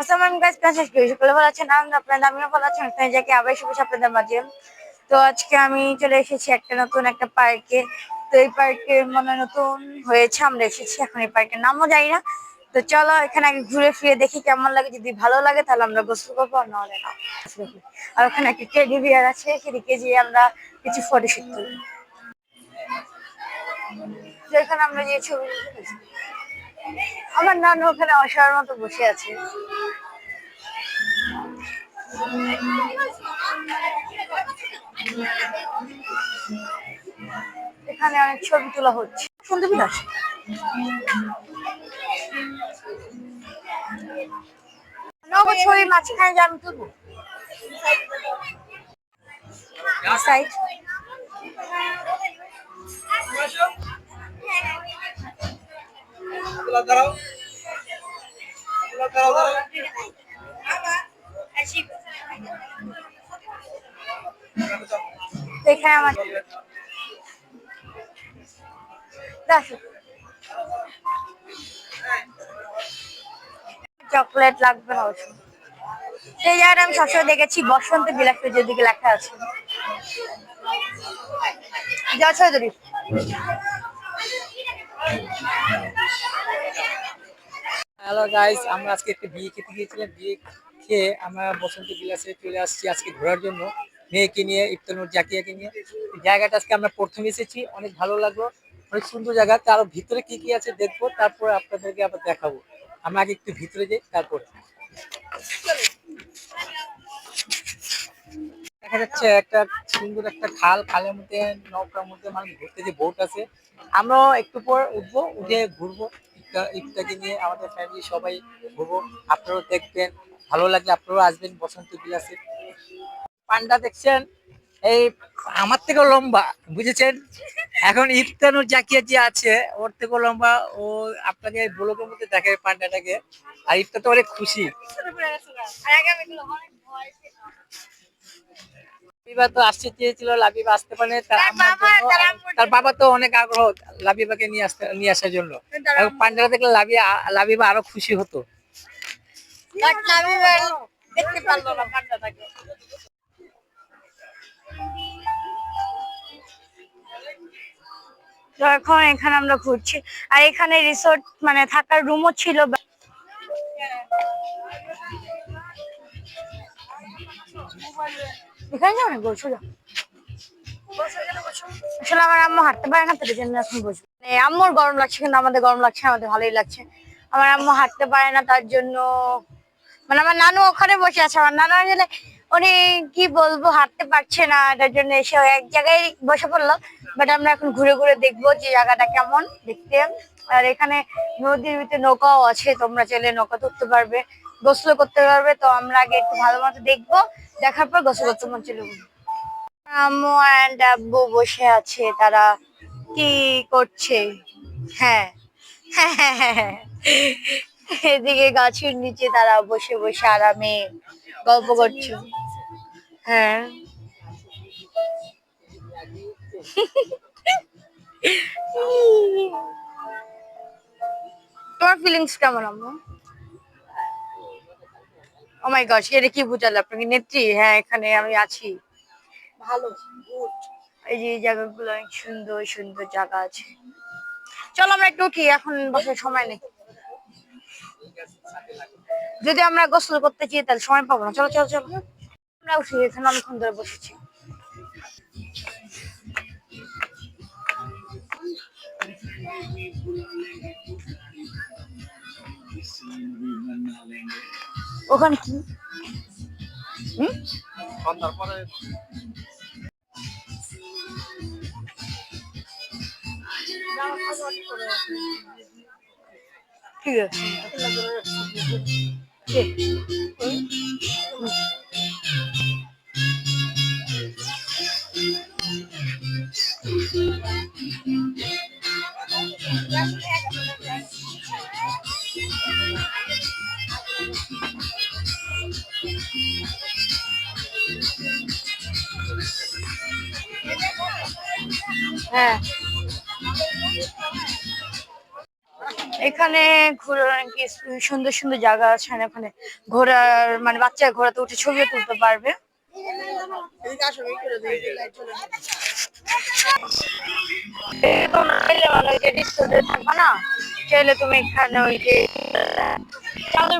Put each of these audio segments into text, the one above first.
আসসালামু আপনাদের আমিও ভালো আছেন যাকে আবার শুভ আপনাদের মাঝে। তো আজকে আমি চলে এসেছি একটা নতুন একটা পার্কে তো এই পার্কে মানে নতুন হয়েছে, আমরা এসেছি। এখন এই পার্কের নামও জানি না। তো চলো এখানে আগে ঘুরে ফিরে দেখি কেমন লাগে। যদি ভালো লাগে, তাহলে আমরা গোসল করব, আর নাহলে না। আর ওখানে একটা টেডি বিয়ার আছে, সেদিকে গিয়ে আমরা কিছু ফটোশুট তো এখানে আমরা যে ছবি। আমার নানু ওখানে অসার মতো বসে আছে। এখানে অনেক ছবি তোলা হচ্ছে। সুন্দর বিলাস ছবি মাঝখানে যে আমি তুলবো। সাইড দাঁড়াও। দাঁড়াও দাঁড়াও। এখানে আমার। দেখো চকলেট লাগবে না অবশ্য। সেই জায়গাটা আমি সবসময় দেখেছি বসন্ত বিলাস যেদিকে লেখা আছে। যা চৌধুরী হ্যালো গাইস আমরা আজকে একটা বিয়ে খেতে গিয়েছিলাম। বিয়ে খেয়ে আমরা বসন্ত বিলাসে চলে আসছি আজকে ঘোরার জন্য। মেয়েকে নিয়ে ইফতানুর জাকিয়াকে নিয়ে। জায়গাটা আজকে আমরা প্রথম এসেছি। অনেক ভালো লাগল। অনেক সুন্দর জায়গা। তার ভিতরে কি কি আছে দেখব। তারপরে আপনাদেরকে আবার দেখাবো। আমরা আগে একটু ভিতরে যাই, তারপরে। দেখা যাচ্ছে একটা সুন্দর একটা খাল। খালের মধ্যে, নৌকার মধ্যে মানে ঘুরতে যে বোট আছে। আমরাও একটু পর উঠবো, উঠে ঘুরবো। ইফতার- ইফতারকে নিয়ে আমাদের ফ্যামিলি সবাই ঘুরবো। আপনারাও দেখবেন, ভালো লাগলে আপনারাও আসবেন বসন্ত বিলাসে। পান্ডা দেখছেন? এই আমার থেকেও লম্বা, বুঝেছেন? এখন ইফতানুর জাকিয়া যে আছে, ওর থেকেও লম্বা, ও আপনাকে ব্লগের মধ্যে দেখে পান্ডাটাকে। আর ইফতার তো অনেক খুশি লাবিবা তো আসতে চেয়েছিল লাবিবা আসতে পারে তার বাবা, তো অনেক আগ্রহ লাবিবাকে নিয়ে আসতে নিয়ে আসার জন্য। এখন পান্ডারা দেখলে লাবিয়া লাবিবা আরও খুশি হতো। দেখতে পারল না পান্ডাটাকে এখন এখানে আমরা ঘুরছি। আর এখানে রিসোর্ট মানে থাকার রুমও ছিল। বা- এখানে যাও না বসো যাও। আসলে আমার আম্মু হাঁটতে পারে না তো জন্য এখন বসবো। মানে আম্মুর গরম লাগছে, কিন্তু আমাদের গরম লাগছে আমাদের ভালোই লাগছে। আমার আম্মু হাঁটতে পারে না, তার জন্য মানে আমার নানু ওখানে বসে আছে। আমার নানু আসলে উনি কি বলব, হাঁটতে পারছে না, তার জন্য এসে এক জায়গায় বসে পড়ল। বাট আমরা এখন ঘুরে ঘুরে দেখব যে জায়গাটা কেমন, দেখতে। আর এখানে নদীর ভিতরে নৌকাও আছে, তোমরা চাইলে নৌকা তুলতে পারবে, গোসল করতে পারবে। তো আমরা আগে একটু ভালো মতো দেখব। দেখার পর গোসল করতে মন চলে যাব। আম্মু অ্যান্ড আব্বু বসে আছে, তারা কি করছে? হ্যাঁ। এদিকে গাছের নিচে তারা বসে বসে আরামে গল্প করছে। হ্যাঁ। তোমার ফিলিংস কেমন আম্মু? ও মাই গড এটা কি বুঝালে আপনাকে নেত্রী? হ্যাঁ এখানে আমি আছি। ভালো এই যে জায়গাগুলো অনেক সুন্দর সুন্দর জায়গা আছে। চলো আমরা একটু উঠি এখন বসার সময় নেই। যদি আমরা গোসল করতে চাই তাহলে সময় পাবো না। চলো চলো চলো। আমরা উঠি এখানে অনেকক্ষণ ধরে বসেছি। ওখানে কি? ঠিক আছে। হ্যাঁ। এখানে ঘোরার সুন্দর সুন্দর জায়গা আছে ওখানে ঘোরার মানে বাচ্চা ঘোরাতে উঠে ছবিও তুলতে পারবে। চাইলে থাকবে না তুমি এখানে ওই যে চাঁদের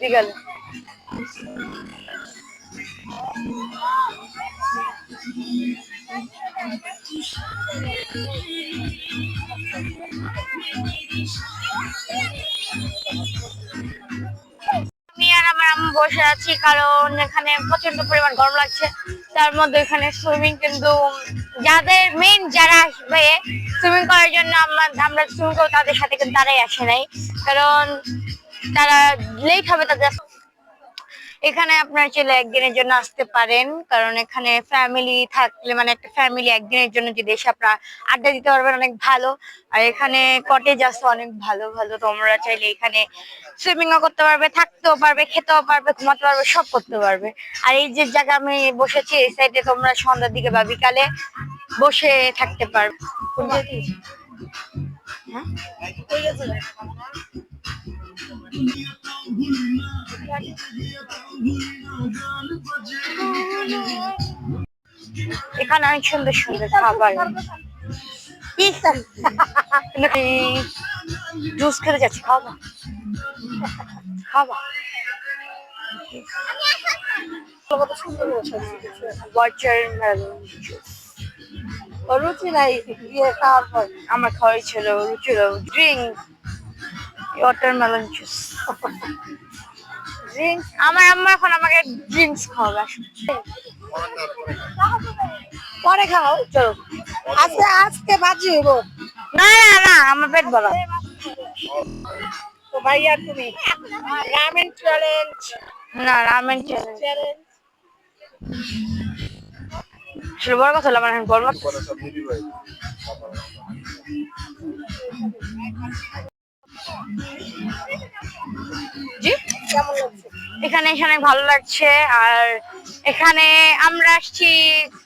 বিকালে। আমি আর আমার আম্মু বসে আছি, কারণ এখানে প্রচণ্ড পরিমাণ গরম লাগছে। তার মধ্যে এখানে সুইমিং কিন্তু যাদের মেইন যারা আসবে সুইমিং করার জন্য আমরা আমরা সুইমিং করব তাদের সাথে কিন্তু তারাই আসে নাই। কারণ তারা লেট হবে তাদের এখানে আপনার চলে একদিনের জন্য আসতে পারেন, কারণ এখানে ফ্যামিলি থাকলে মানে একটা ফ্যামিলি একদিনের জন্য যদি এসে আপনারা আড্ডা দিতে পারবেন অনেক ভালো। আর এখানে কটেজ আছে অনেক ভালো ভালো। তোমরা চাইলে এখানে সুইমিং ও করতে পারবে, থাকতেও পারবে, খেতেও পারবে, ঘুমাতে পারবে, সব করতে পারবে। আর এই যে জায়গা আমি বসেছি, এই সাইডে তোমরা সন্ধ্যার দিকে বা বিকালে বসে থাকতে পারবে। হ্যাঁ? এখানে অনেক সুন্দর সুন্দর খাবার। জুস খেতে যাচ্ছি খাওয়া খাওয়া রুচি নাই বিয়ে খাওয়ার পর। আমার খাওয়াই ছিল রুচির ড্রিঙ্ক ওয়াটারমেলন জুস ড্রিঙ্কস আমার আম্মা এখন আমাকে ড্রিঙ্কস খাওয়াবে আসলে। পরে খাও চলো। আজকে আজকে বাজি হইব। না না না আমার পেট বলা তো ভাইয়া তুমি? রামেন চ্যালেঞ্জ না রামেন চ্যালেঞ্জ চ্যালেঞ্জ বড় কথা হলো আমার গরম এখানে এসে অনেক ভালো লাগছে। আর এখানে আমরা আসছি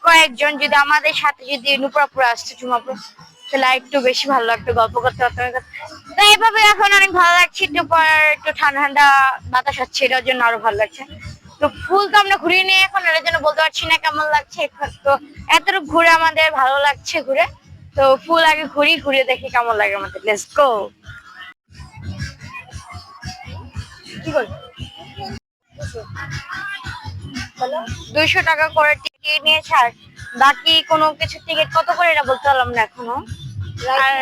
কয়েকজন, যদি আমাদের সাথে যদি নুপুরাপুর আসছে, চুমাপুর, তাহলে একটু বেশি ভালো লাগতো গল্প করতে করতে। তো এইভাবে এখন অনেক ভালো লাগছে, একটু পর একটু ঠান্ডা ঠান্ডা বাতাস হচ্ছে, এটার জন্য আরও ভালো লাগছে। তো ফুল তো আমরা ঘুরিয়ে নিয়ে এখন এটার জন্য বলতে পারছি না কেমন লাগছে তো এতটুকু ঘুরে আমাদের ভালো লাগছে ঘুরে। তো ফুল আগে ঘুরি, ঘুরে দেখি কেমন লাগে আমাদের। লেটস গো কি বল দুইশো টাকা করে টিকিট নিয়েছে আর বাকি কোনো কিছু টিকিট কত করে এটা বলতে পারলাম না এখনও। আর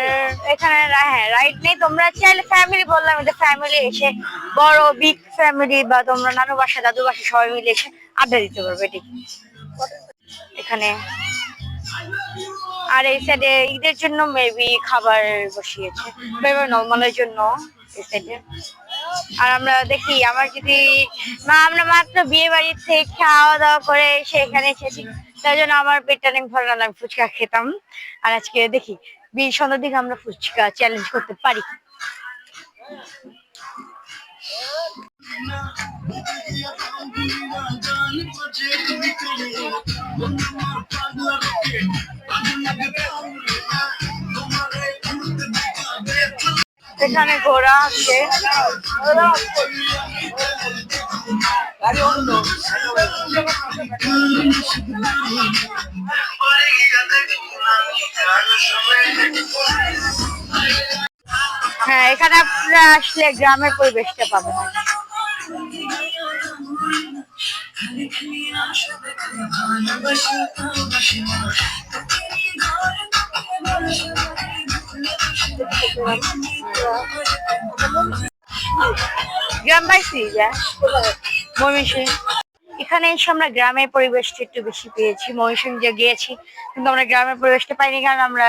এখানে হ্যাঁ রাইড নেই। তোমরা চাইলে ফ্যামিলি বললাম এটা ফ্যামিলি এসে বড় বিগ ফ্যামিলি বা তোমরা নানু বাসা দাদু বাসা সবাই মিলে এসে আড্ডা দিতে পারবে ঠিক? এখানে। আর এই সাইডে ঈদের জন্য মেবি খাবার বসিয়েছে। মেবি নর্মালের জন্য এই সাইডে আর আমরা দেখি, আমার যদি মা, আমরা মাত্র বিয়ে বাড়ির থেকে খাওয়া দাওয়া করে এসে এখানে এসেছি। তাই জন্য আমার পেটটা অনেক ভালো আমি ফুচকা খেতাম। আর আজকে দেখি বিয়ে সন্ধ্যার দিকে আমরা ফুচকা চ্যালেঞ্জ করতে পারি। এখানে ঘোড়া আছে। হ্যাঁ এখানে আপনারা আসলে গ্রামের পরিবেশটা পাবেন। গ্রাম যা। ময়মনসিং এখানে এসে আমরা গ্রামের পরিবেশটা একটু বেশি পেয়েছি। ময়মনসিং যে গিয়েছি, কিন্তু আমরা গ্রামের পরিবেশটা পাইনি কারণ আমরা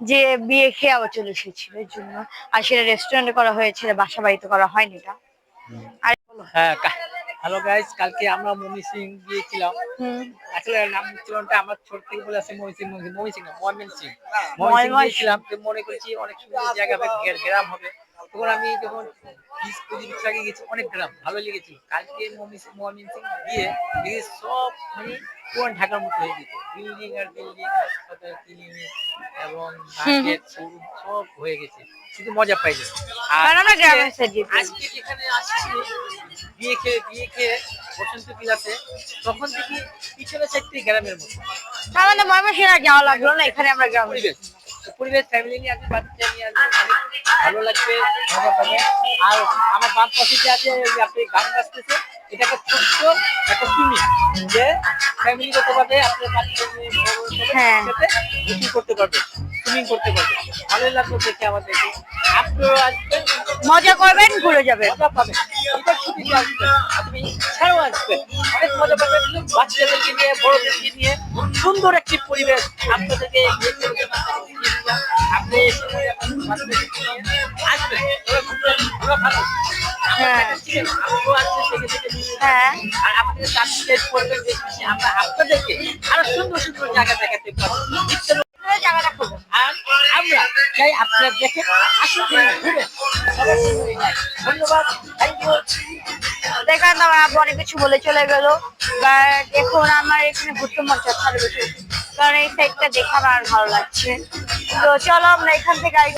যে বিয়ে খেয়ে আবার চলে এসেছিল এর জন্য। আর সেটা রেস্টুরেন্টে করা হয়েছিল বাসা বাড়িতে করা হয়নি এটা। আর হ্যাঁ হ্যালো গাইস কালকে আমরা মমি সিং গিয়েছিলাম। আসলে নাম ছিলটা আমার ছোট থেকে বলে আছে মমি সিং মমি সিং না ময়মন সিং। ময়মন সিং গিয়েছিলাম মনে করেছি অনেক সুন্দর জায়গা হবে গ্রাম হবে। তখন আমি যখন বিশ পঁচিশ বছর আগে গেছি অনেক গ্রাম ভালো লেগেছিল। কালকে মমিন সিং গিয়ে দেখি সব মানে পুরান ঢাকার মতো হয়ে গেছে। বিল্ডিং আর বিল্ডিং হাসপাতাল ক্লিনিক এবং মার্কেট শোরুম সব হয়ে গেছে। শুধু মজা পাইছে আর আজকে- যেখানে আসছি বিয়ে খেয়ে বিয়ে খেয়ে বসন্ত বিলাসে তখন দেখি পিছনে থেকে গ্রামের মতো। আমাদের ময়মনসিংহ আর যাওয়া লাগল না এখানে আমরা গ্রাম। পরিবেশ পরিবেশ ফ্যামিলি নিয়ে আসবে বাচ্চা নিয়ে আসবে। ভালো লাগবে মজা পাবে আর আমার বাম পাশে যে আছে ওই আপনি গান বাজতেছে এটা একটা ছোট্ট একটা সুইমিং যে ফ্যামিলিগত ভাবে আপনার বাচ্চা নিয়ে হ্যাঁ। করতে পারবে। সুইমিং করতে পারবে। ভালো লাগল দেখে আমাদেরকে আপনিও আসবেন। মজা করবেন ঘুরে যাবেন। মজা পাবেন। এটা ছুটিতে আসবেন। আপনি ছাড়াও আসবেন। অনেক মজা পাবেন। বাচ্চাদেরকে নিয়ে বড়দেরকে নিয়ে সুন্দর একটি পরিবেশ আপনাদেরকে। আপনি আসবেন। ওরা ভালো। হ্যাঁ। হ্যাঁ। আপনাদেরকে আরও সুন্দর সুন্দর জায়গা দেখাতে পারব। এই জায়গাটা খুঁজুন আর আমরা চাই আপনারা দেখে আসুন ঘুরে সবার সুন্দর এই জায়গা। ধন্যবাদ থ্যাংক ইউ দেখান আমার আব্বু অনেক কিছু বলে চলে গেল। বাট এখন আমার এখানে ঘুরতে মন চাচ্ছে আরও বেশি। কারণ এই সাইডটা দেখে আমার আর ভালো লাগছে। তো চলো আমরা এখান থেকে আই-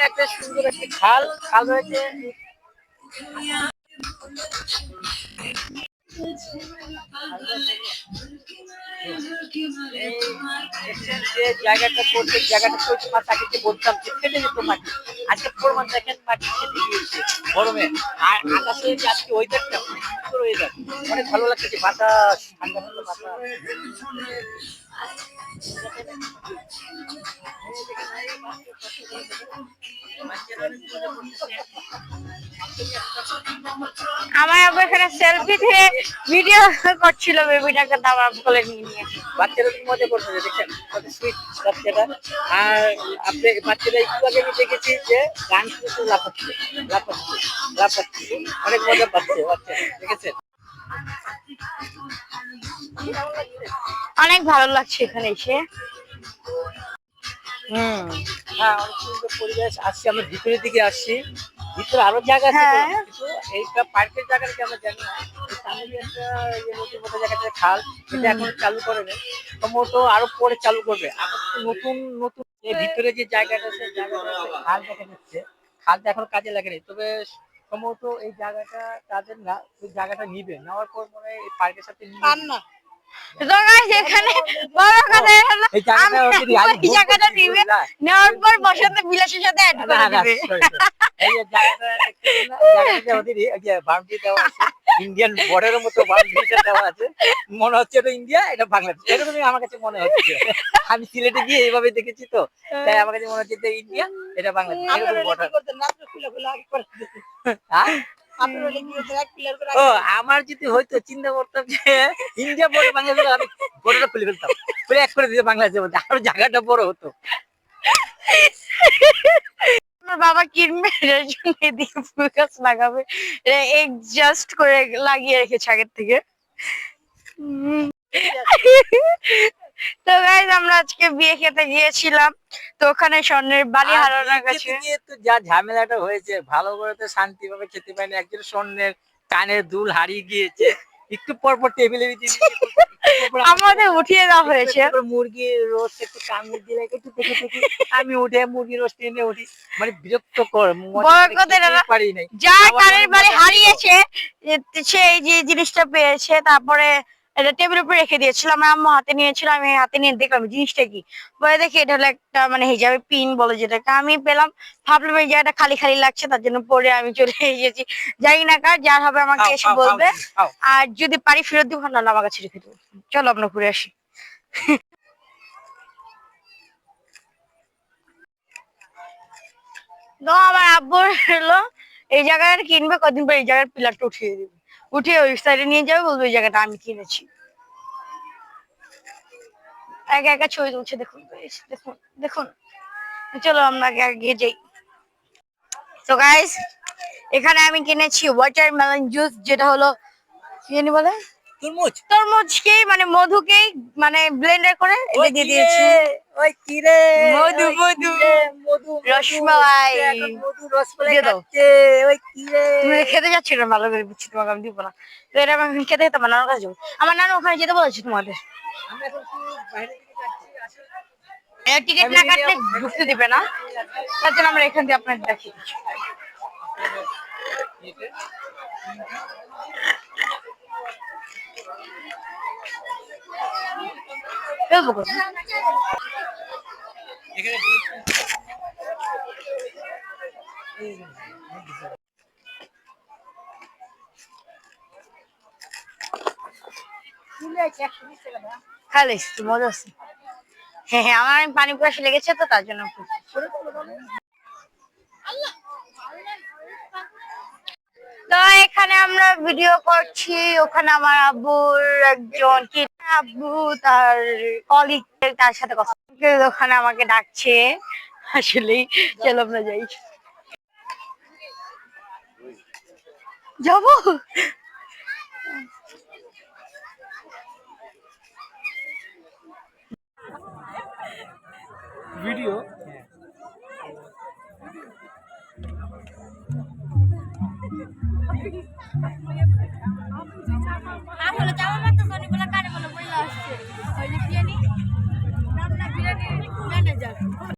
এখানে একটা সুন্দর একটি খাল খাল রয়েছে। যে জায়গাটা জায়গাটা যে বলতাম যে আজকে মাটি ফেটে গিয়েছে গরমে। আর যে আজকে ওয়েদারটা সুন্দর ওয়েদার অনেক ভালো লাগছে ঠান্ডা ঠান্ডা বাতাস। আমার আব্বু এখানে সেলফি থেকে ভিডিও করছিল বেবিটাকে তো আব্বু কোলে নিয়ে নিয়ে। বাচ্চারা খুব মজা করছে দেখেন কত সুইট বাচ্চাটা। আর আপনি বাচ্চারা একটু আগে আমি দেখেছি যে গান শুনে শুনে লাফাচ্ছে লাফাচ্ছে লাফাচ্ছে। অনেক মজা পাচ্ছে বাচ্চা দেখেছেন? অনেক ভালো লাগছে এখানে এসে। হুম। হ্যাঁ অনেক সুন্দর পরিবেশ। আসছি আমরা ভিতরের দিকে আসছি। ভিতরে আরও জায়গা আছে হ্যাঁ। এইটা পার্কের জায়গাটা কি আমরা জানি না। সামনে একটা ইয়ে নদীর মতো জায়গাটা খাল। এটা এখন চালু করে নেই সম্ভবত আরও পরে চালু করবে। নতুন নতুন এই ভিতরে যে জায়গাটা আছে জায়গাটা খাল দেখা যাচ্ছে। খালটা এখন কাজে লাগেনি। তবে সম্ভবত এই জায়গাটা তাদের না ওই জায়গাটা নিবে। নেওয়ার পর মনে হয় এই পার্কের সাথে না। তো guys, এখানে বড় কথা হলো আমি ওদের আগে এই জায়গাটা নিবে নেওয়ার পর বসন্ত বিলাসের সাথে অ্যাড করে দিবে। sorry, sorry. এই জায়গাটা দেখতেছেন না, জায়গাটা ওদের এই যে boundary দেওয়া আছে, ইন্ডিয়ান বর্ডারের মতো বাউন্ডারিটা দেওয়া আছে মনে হচ্ছে এটা ইন্ডিয়া এটা বাংলাদেশ এরকমই আমার কাছে মনে হচ্ছে। আমি সিলেটে গিয়ে এইভাবে দেখেছি তো তাই আমার কাছে মনে হচ্ছে এটা ইন্ডিয়া এটা বাংলাদেশ এরকম বর্ডার ও আমার যদি হয়তো চিন্তা করতাম যে ইন্ডিয়া বর্ডার বাংলাদেশ আমি বর্ডারটা খুলে ফেলতাম। খুলে এক করে দিতে বাংলাদেশের মধ্যে আরও জায়গাটা বড় হতো। আমার বাবা কিনবে জন্য ফুল গাছ লাগাবে। জাস্ট করে লাগিয়ে রেখেছে আগের থেকে। তো গাইজ আমরা আজকে বিয়ে খেতে গিয়েছিলাম। তো ওখানে স্বর্ণের আর হারানোর কাছে তো যা ঝামেলাটা হয়েছে ভালো করে তো শান্তি ভাবে খেতে পারেনি। একজন স্বর্ণের কানের দুল হারিয়ে গিয়েছে। একটু পর পর টেবিলে আমাদের উঠিয়ে দেওয়া হয়েছে। মুরগি রোস্ট একটু কামড় দিলে একটু দেখে দেখি আমি উঠে মুরগি রোস্ট এনে উঠি। মানে বিরক্ত কর পারি নাই। যার কানের বাড়ি হারিয়েছে সে এই যে জিনিসটা পেয়েছে তারপরে এটা টেবিলের উপরে রেখে দিয়েছিলাম আমার আম্মু হাতে নিয়েছিল আমি হাতে নিয়ে দেখলাম জিনিসটা কি? পরে দেখি এটা হলো একটা মানে হিজাবে পিন বলে যেটাকে। আমি পেলাম ভাবলাম এই জায়গাটা খালি খালি লাগছে তার জন্য পরে আমি চলে এসেছি। জানি না কার যার হবে আমাকে এসে বলবে। আর যদি পারি ফেরত দিব না আমার কাছে রেখে দেবো। চলো আমরা ঘুরে আসি। আমার আব্বু হলো এই জায়গাটা কিনবে কদিন পর এই জায়গার পিলারটা উঠিয়ে দিবে। উঠিয়ে ওই সাইডে নিয়ে যাবে বলবে ওই জায়গাটা আমি কিনেছি। একা একা ছবি তুলছে দেখুন দেখুন দেখুন। চলো আমরা আগে যাই। তো গাইস এখানে আমি কিনেছি ওয়াটারমেলন জুস যেটা হলো কি বলে? তরমুজ। তরমুজকেই মানে মধুকেই মানে ব্লেন্ডার করে এটা দিয়ে। দিয়েছি। ওই কি রে? মধু, মধু। মধু। রসমালাই। মধু রসমালাই খাচ্ছে। ওই কি রে? তুমি খেতে যাচ্ছি না ভালো করে বুঝছি তোমাকে আমি দিব না। তো এটা আমি খেতে খেতে আমার নানুর কাছে যাব। আমার নানু ওখানে যেতে বলেছি তোমাদের। টিকিট না কাটলে ঢুকতে দিবে না। তার জন্য আমরা এখান থেকে আপনার দেখিয়ে দিচ্ছি ফেলব কোথায়? এখানে খালি একটু মজা হ্যাঁ হ্যাঁ আমার পানি পিপাসা লেগেছে তো, তার জন্য তো এখানে আমরা ভিডিও করছি। ওখানে আমার আব্বুর একজন আব্বু, তার কলিগ তার সাথে কথা ওখানে আমাকে ডাকছে। আসলে চলো আমরা যাই। যাব? ভিডিও আসলে যাওয়ার মতো অনেকগুলো কানে বলে বললে আসছে। ওই যে বিরিয়ানি রান্না বিরিয়ানি ম্যানেজার